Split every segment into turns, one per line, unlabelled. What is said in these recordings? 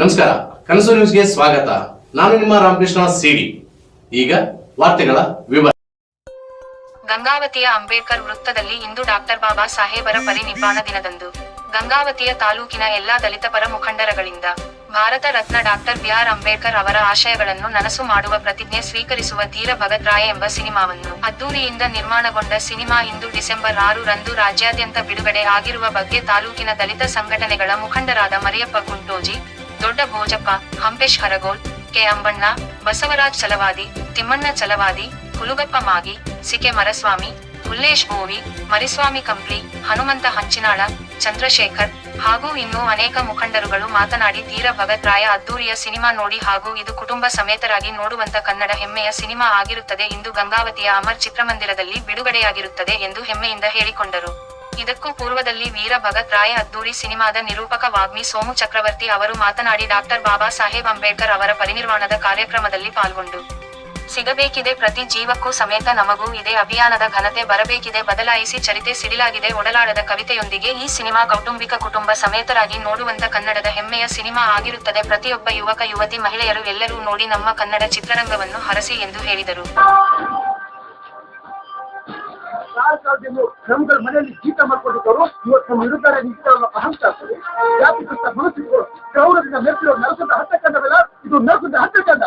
ನಮಸ್ಕಾರ, ಕನಸು ನ್ಯೂಸ್ಗೆ ಸ್ವಾಗತ. ನಾನು ನಿಮ್ಮ ರಾಮಕೃಷ್ಣ ಸಿಡಿ. ಈಗ ವಾರ್ತೆಗಳ ವಿವರ.
ಗಂಗಾವತಿಯ ಅಂಬೇಡ್ಕರ್ ವೃತ್ತದಲ್ಲಿ ಇಂದು ಡಾಕ್ಟರ್ ಬಾಬಾ ಸಾಹೇಬರ ಪರಿನಿಬ್ಬಾಣ ದಿನದಂದು. ಗಂಗಾವತಿಯ ತಾಲೂಕಿನ ಎಲ್ಲಾ ದಲಿತ ಪರ ಮುಖಂಡರಗಳಿಂದ ಭಾರತ ರತ್ನ ಡಾಕ್ಟರ್ ಬಿಆರ್ ಅಂಬೇಡ್ಕರ್ ಅವರ ಆಶಯಗಳನ್ನು ನನಸು ಮಾಡುವ ಪ್ರತಿಜ್ಞೆ ಸ್ವೀಕರಿಸುವ ಧೀರ ಭಗತ್ ರಾಯ ಎಂಬ ಸಿನಿಮಾವನ್ನು. ಅದ್ದೂರಿಯಿಂದ ನಿರ್ಮಾಣಗೊಂಡ ಸಿನಿಮಾ ಇಂದು ಡಿಸೆಂಬರ್ ಆರು ರಂದು ರಾಜ್ಯಾದ್ಯಂತ ಬಿಡುಗಡೆ ಆಗಿರುವ ಬಗ್ಗೆ ತಾಲೂಕಿನ ದಲಿತ ಸಂಘಟನೆಗಳ ಮುಖಂಡರಾದ ಮರಿಯಪ್ಪ ಕುಂಟೋಜಿ ದೊಡ್ಡ ಭೋಜಪ್ಪ ಹಂಪೇಶ್ ಹರಗೋಲ್, ಕೆ ಅಂಬಣ್ಣ, ಬಸವರಾಜ್ ಚಲವಾದಿ, ತಿಮ್ಮಣ್ಣ ಚಲವಾದಿ, ಹುಲುಗಪ್ಪ ಮಾಗಿ, ಸಿಕೆ ಮರಸ್ವಾಮಿ, ಹುಲ್ಲೇಶ್ ಬೋವಿ ಮರಿಸ್ವಾಮಿ ಕಂಪ್ಲಿ, ಹನುಮಂತ ಹಂಚಿನಾಳ, ಚಂದ್ರಶೇಖರ್ ಹಾಗೂ ಇನ್ನೂ ಅನೇಕ ಮುಖಂಡರುಗಳು ಮಾತನಾಡಿ ತೀರ ಭಗತ್ ರಾಯ ಅದ್ದೂರಿಯ ಸಿನಿಮಾ ನೋಡಿ ಹಾಗೂ ಇದು ಕುಟುಂಬ ಸಮೇತರಾಗಿ ನೋಡುವಂತ ಕನ್ನಡ ಹೆಮ್ಮೆಯ ಸಿನಿಮಾ ಆಗಿರುತ್ತದೆ ಇಂದು ಗಂಗಾವತಿಯ ಅಮರ್ ಚಿತ್ರಮಂದಿರದಲ್ಲಿ ಬಿಡುಗಡೆಯಾಗಿರುತ್ತದೆ ಎಂದು ಹೆಮ್ಮೆಯಿಂದ ಹೇಳಿಕೊಂಡರು. ಇದಕ್ಕೂ ಪೂರ್ವದಲ್ಲಿ ವೀರ ಭಗತ್ ರಾಯ ಅದ್ದೂರಿ ಸಿನಿಮಾದ ನಿರೂಪಕ ವಾಗ್ಮಿ ಸೋಮು ಚಕ್ರವರ್ತಿ ಅವರು ಮಾತನಾಡಿ ಡಾಕ್ಟರ್ ಬಾಬಾ ಸಾಹೇಬ್ ಅಂಬೇಡ್ಕರ್ ಅವರ ಪರಿನಿರ್ವಾಣದ ಕಾರ್ಯಕ್ರಮದಲ್ಲಿ ಪಾಲ್ಗೊಂಡು, ಸಿಗಬೇಕಿದೆ ಪ್ರತಿ ಜೀವಕ್ಕೂ ಸಮೇತ ನಮಗೂ ಇದೆ ಅಭಿಯಾನದ ಘನತೆ ಬರಬೇಕಿದೆ ಬದಲಾಯಿಸಿ ಚರಿತೆ ಸಿಡಿಲಾಗಿದೆ ಒಡಲಾಡದ ಕವಿತೆಯೊಂದಿಗೆ ಈ ಸಿನಿಮಾ ಕೌಟುಂಬಿಕ ಕುಟುಂಬ ಸಮೇತರಾಗಿ ನೋಡುವಂತ ಕನ್ನಡದ ಹೆಮ್ಮೆಯ ಸಿನಿಮಾ ಆಗಿರುತ್ತದೆ. ಪ್ರತಿಯೊಬ್ಬ ಯುವಕ, ಯುವತಿ, ಮಹಿಳೆಯರು ಎಲ್ಲರೂ ನೋಡಿ ನಮ್ಮ ಕನ್ನಡ ಚಿತ್ರರಂಗವನ್ನು ಹರಸಿ ಎಂದು ಹೇಳಿದರು.
ಕಾಲ್ ನಮ್ಗಳ ಮನೆಯಲ್ಲಿ ಜೀತ ಮಾಡ್ಕೊಂಡಿದ್ದವರು ಇವತ್ತು ನಮ್ಮ ವಿರುದ್ಧ ನಿಂತಿರೋ ಅಹಂಕಾರದಲ್ಲಿ ಜಾತಿಕೃತ ಮನಸ್ಸುಗಳು ಗೌರವದಿಂದ ಮೆರೆಸಿರೋ ನರಸದ ಹತ್ತಕ್ಕಂಡವೆಲ್ಲ ಇದು ನರಸದ ಹತ್ತಕ್ಕಂಡ.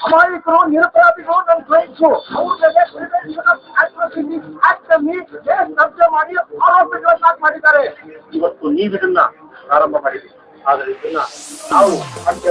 ಅಮಾಯಕರು, ನಿರಪರಾಧಿಗಳು ನನ್ನ ಕ್ಲೈಂಟ್ಸು ಅವ್ರ ಮೇಲೆ ಆಕ್ಟಲ್ಲಿ ಕಬ್ಜೆ ಮಾಡಿ ಆರೋಪಿಗಳನ್ನ ಮಾಡಿದ್ದಾರೆ. ಇವತ್ತು ನೀವು ಇದನ್ನ ಪ್ರಾರಂಭ ಮಾಡಿದ್ದೀವಿ ಆದರೆ ಇದನ್ನ ನಾವು ಅಂತ್ಯ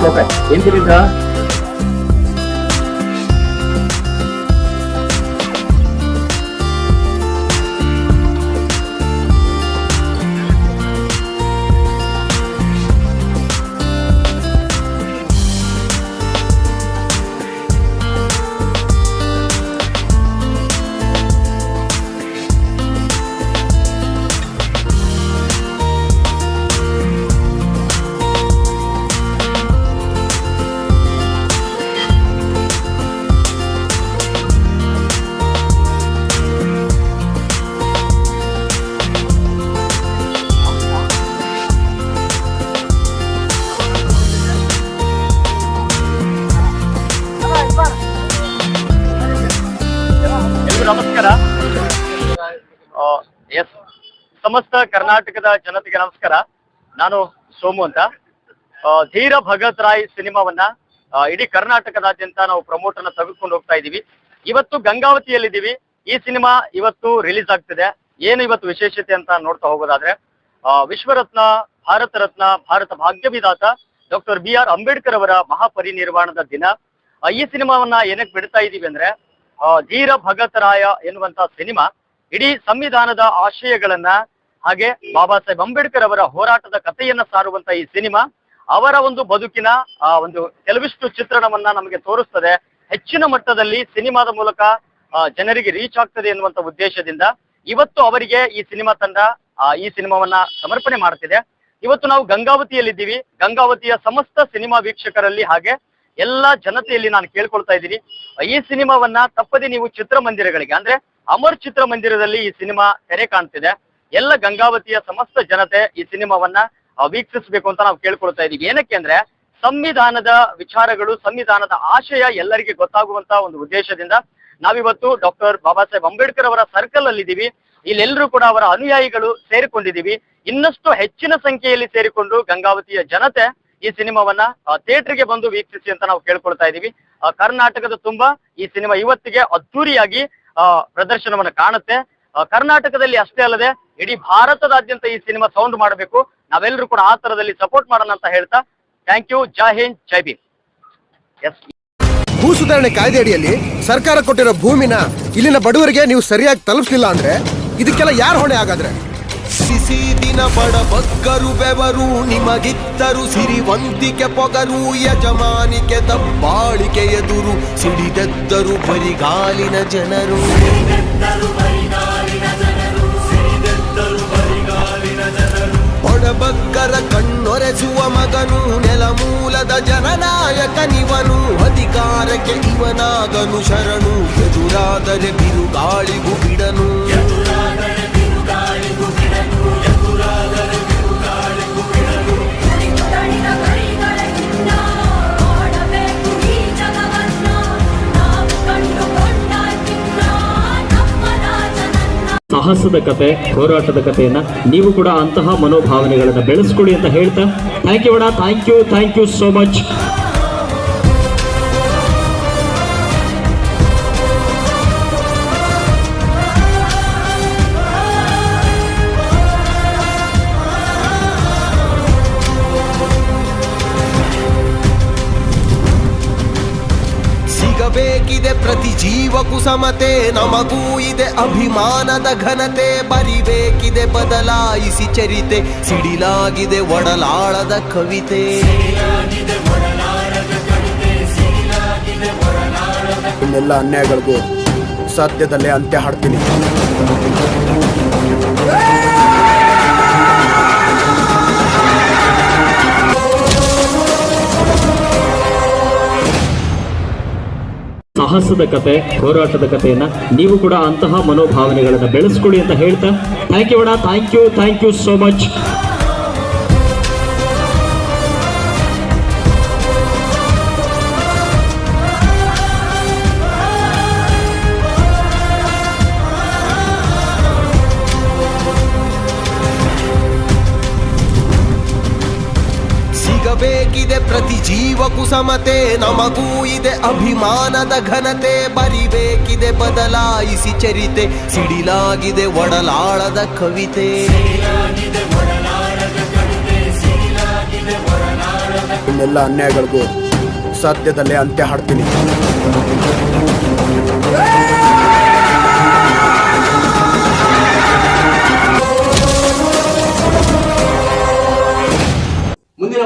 Look at India ನಮಸ್ಕಾರ. ಎಸ್, ಸಮಸ್ತ ಕರ್ನಾಟಕದ ಜನತೆಗೆ ನಮಸ್ಕಾರ. ನಾನು ಸೋಮು ಅಂತ. ಧೀರ ಭಗತ್ ರಾಯ್ ಸಿನಿಮಾವನ್ನ ಇಡೀ ಕರ್ನಾಟಕದಾದ್ಯಂತ ನಾವು ಪ್ರಮೋಟ್ ಅನ್ನ ತೆಗೆದುಕೊಂಡು ಹೋಗ್ತಾ ಇದೀವಿ. ಇವತ್ತು ಗಂಗಾವತಿಯಲ್ಲಿದ್ದೀವಿ. ಈ ಸಿನಿಮಾ ಇವತ್ತು ರಿಲೀಸ್ ಆಗ್ತಿದೆ. ಏನು ಇವತ್ತು ವಿಶೇಷತೆ ಅಂತ ನೋಡ್ತಾ ಹೋಗೋದಾದ್ರೆ ವಿಶ್ವರತ್ನ, ಭಾರತ ರತ್ನ, ಭಾರತ ಭಾಗ್ಯ ವಿಧಾತ ಡಾಕ್ಟರ್ ಬಿ ಆರ್ ಅಂಬೇಡ್ಕರ್ ಅವರ ಮಹಾಪರಿನಿರ್ವಾಣದ ದಿನ. ಈ ಸಿನಿಮಾವನ್ನ ಏನಕ್ಕೆ ಬಿಡ್ತಾ ಇದೀವಿ ಅಂದ್ರೆ ಧೀರ ಭಗತರಾಯ ಎನ್ನುವಂತಹ ಎನ್ನುವಂತ ಸಿನಿಮಾ ಇಡೀ ಸಂವಿಧಾನದ ಆಶಯಗಳನ್ನ ಹಾಗೆ ಬಾಬಾ ಸಾಹೇಬ್ ಅಂಬೇಡ್ಕರ್ ಅವರ ಹೋರಾಟದ ಕಥೆಯನ್ನ ಸಾರುವಂತ ಈ ಸಿನಿಮಾ ಅವರ ಒಂದು ಬದುಕಿನ, ಆ, ಒಂದು ಕೆಲವಿಷ್ಟು ಚಿತ್ರಣವನ್ನ ನಮಗೆ ತೋರಿಸ್ತದೆ. ಹೆಚ್ಚಿನ ಮಟ್ಟದಲ್ಲಿ ಸಿನಿಮಾದ ಮೂಲಕ ಜನರಿಗೆ ರೀಚ್ ಆಗ್ತದೆ ಎನ್ನುವಂತ ಉದ್ದೇಶದಿಂದ ಇವತ್ತು ಅವರಿಗೆ ಈ ಸಿನಿಮಾ ತಂಡ ಈ ಸಿನಿಮಾವನ್ನ ಸಮರ್ಪಣೆ ಮಾಡ್ತಿದೆ. ಇವತ್ತು ನಾವು ಗಂಗಾವತಿಯಲ್ಲಿದ್ದೀವಿ. ಗಂಗಾವತಿಯ ಸಮಸ್ತ ಸಿನಿಮಾ ವೀಕ್ಷಕರಲ್ಲಿ ಹಾಗೆ ಎಲ್ಲಾ ಜನತೆಯಲ್ಲಿ ನಾನು ಕೇಳ್ಕೊಳ್ತಾ ಇದ್ದೀನಿ. ಈ ಸಿನಿಮಾವನ್ನ ತಪ್ಪದೆ ನೀವು ಚಿತ್ರಮಂದಿರಗಳಿಗೆ, ಅಂದ್ರೆ ಅಮರ್ ಚಿತ್ರಮಂದಿರದಲ್ಲಿ ಈ ಸಿನಿಮಾ ತೆರೆ ಕಾಣ್ತಿದೆ. ಎಲ್ಲ ಗಂಗಾವತಿಯ ಸಮಸ್ತ ಜನತೆ ಈ ಸಿನಿಮಾವನ್ನ ವೀಕ್ಷಿಸಬೇಕು ಅಂತ ನಾವು ಕೇಳ್ಕೊಳ್ತಾ ಇದೀವಿ ಏನಕ್ಕೆ ಅಂದ್ರೆ ಸಂವಿಧಾನದ ವಿಚಾರಗಳು, ಸಂವಿಧಾನದ ಆಶಯ ಎಲ್ಲರಿಗೆ ಗೊತ್ತಾಗುವಂತ ಒಂದು ಉದ್ದೇಶದಿಂದ ನಾವಿವತ್ತು ಡಾಕ್ಟರ್ ಬಾಬಾ ಸಾಹೇಬ್ ಅಂಬೇಡ್ಕರ್ ಅವರ ಸರ್ಕಲ್ ಅಲ್ಲಿ ಇದ್ದೀವಿ ಇಲ್ಲೆಲ್ಲರೂ ಕೂಡ ಅವರ ಅನುಯಾಯಿಗಳು ಸೇರಿಕೊಂಡಿದ್ದೀವಿ ಇನ್ನಷ್ಟು ಹೆಚ್ಚಿನ ಸಂಖ್ಯೆಯಲ್ಲಿ ಸೇರಿಕೊಂಡು ಗಂಗಾವತಿಯ ಜನತೆ ಈ ಸಿನಿಮಾವನ್ನ ಥಿಯೇಟರ್ಗೆ ಬಂದು ವೀಕ್ಷಿಸಿ ಅಂತ ನಾವು ಕೇಳ್ಕೊಳ್ತಾ ಇದೀವಿ. ಕರ್ನಾಟಕದ ತುಂಬಾ ಈ ಸಿನಿಮಾ ಇವತ್ತಿಗೆ ಅದ್ದೂರಿಯಾಗಿ ಪ್ರದರ್ಶನವನ್ನ ಕಾಣುತ್ತೆ. ಕರ್ನಾಟಕದಲ್ಲಿ ಅಷ್ಟೇ ಅಲ್ಲದೆ ಇಡೀ ಭಾರತದಾದ್ಯಂತ ಈ ಸಿನಿಮಾ ಸೌಂಡ್ ಮಾಡಬೇಕು. ನಾವೆಲ್ಲರೂ ಕೂಡ ಆ ತರದಲ್ಲಿ ಸಪೋರ್ಟ್ ಮಾಡೋಣ ಅಂತ ಹೇಳ್ತಾ, thank you, Jai Hind, Jai Bhim. Yes.
ಭೂ ಸುಧಾರಣೆ ಕಾಯ್ದೆ ಅಡಿಯಲ್ಲಿ ಸರ್ಕಾರ ಕೊಟ್ಟಿರೋ ಭೂಮಿನ ಇಲ್ಲಿನ ಬಡವರಿಗೆ ನೀವು ಸರಿಯಾಗಿ ತಲುಪಿಸಲಿಲ್ಲ ಅಂದ್ರೆ ಇದಕ್ಕೆಲ್ಲ ಯಾರು ಹೊಣೆ ಹಾಗಾದ್ರೆ?
ಸಿಸಿ ದಿನ ಬಡ ಬಗ್ಗರು ಬೆವರು, ನಿಮಗಿತ್ತರು ಸಿರಿವಂತಿಕೆ ಪೊಗರು, ಯಜಮಾನಿಕೆ ದಬ್ಬಾಳಿಕೆ ಎದುರು, ಸಿಡಿದೆದ್ದರು ಬರಿಗಾಲಿನ ಜನರು. ಬಗ್ಗರ ಕಣ್ಣೊರೆಸುವ ಮಗನು ನೆಲಮೂಲದ ಜನನಾಯಕನಿವನು ಅಧಿಕಾರಕ್ಕೆ ಇವನಾಗನು ಶರಣು, ಎದುರಾದರೆ ಬಿರುಗಾಳಿಗೂ ಬಿಡನು.
ಸಾಹಸದ ಕತೆ, ಹೋರಾಟದ ಕಥೆಯನ್ನ ನೀವು ಕೂಡ ಅಂತಹ ಮನೋಭಾವನೆಗಳನ್ನು ಬೆಳೆಸ್ಕೊಳ್ಳಿ ಅಂತ ಹೇಳ್ತಾ ಥ್ಯಾಂಕ್ ಯು ಅಣ್ಣ thank you thank you so much
ಸಿಗಬೇಕಿದೆ ಪ್ರತಿ ಜೀವಕ್ಕೂ ಸಮತೆ, ನಮಗೂ ಇದೆ ಅಭಿಮಾನದ ಘನತೆ, ಬರಿಬೇಕಿದೆ ಬದಲಾಯಿಸಿ ಚರಿತೆ, ಸಿಡಿಲಾಗಿದೆ ಒಡಲಾಳದ ಕವಿತೆ.
ಇನ್ನೆಲ್ಲ ಅನ್ಯಾಯಗಳಿಗೂ ಸದ್ಯದಲ್ಲೇ ಅಂತ್ಯ ಹಾಡ್ತೀನಿ.
ಸಾಹಸದ ಕತೆ, ಹೋರಾಟದ ಕಥೆಯನ್ನ ನೀವು ಕೂಡ ಅಂತಹ ಮನೋಭಾವನೆಗಳನ್ನು ಬೆಳೆಸ್ಕೊಳ್ಳಿ ಅಂತ ಹೇಳ್ತಾ ಥ್ಯಾಂಕ್ ಯು ಅಣ್ಣ thank you thank you so much
ಸಿಗಬೇಕಿದೆ ಪ್ರತಿ ಜೀವಕ್ಕೂ ಸಮತೆ, ನಮಗೂ ಇದೆ ಅಭಿಮಾನದ ಘನತೆ, ಬರಿಬೇಕಿದೆ ಬದಲಾಯಿಸಿ ಚರಿತೆ, ಸಿಡಿಲಾಗಿದೆ ಒಡಲಾಳದ ಕವಿತೆ.
ಇನ್ನೆಲ್ಲ ಅನ್ಯಾಯಗಳಿಗೂ ಸದ್ಯದಲ್ಲೇ ಅಂತ್ಯ ಹಾಡ್ತೀನಿ.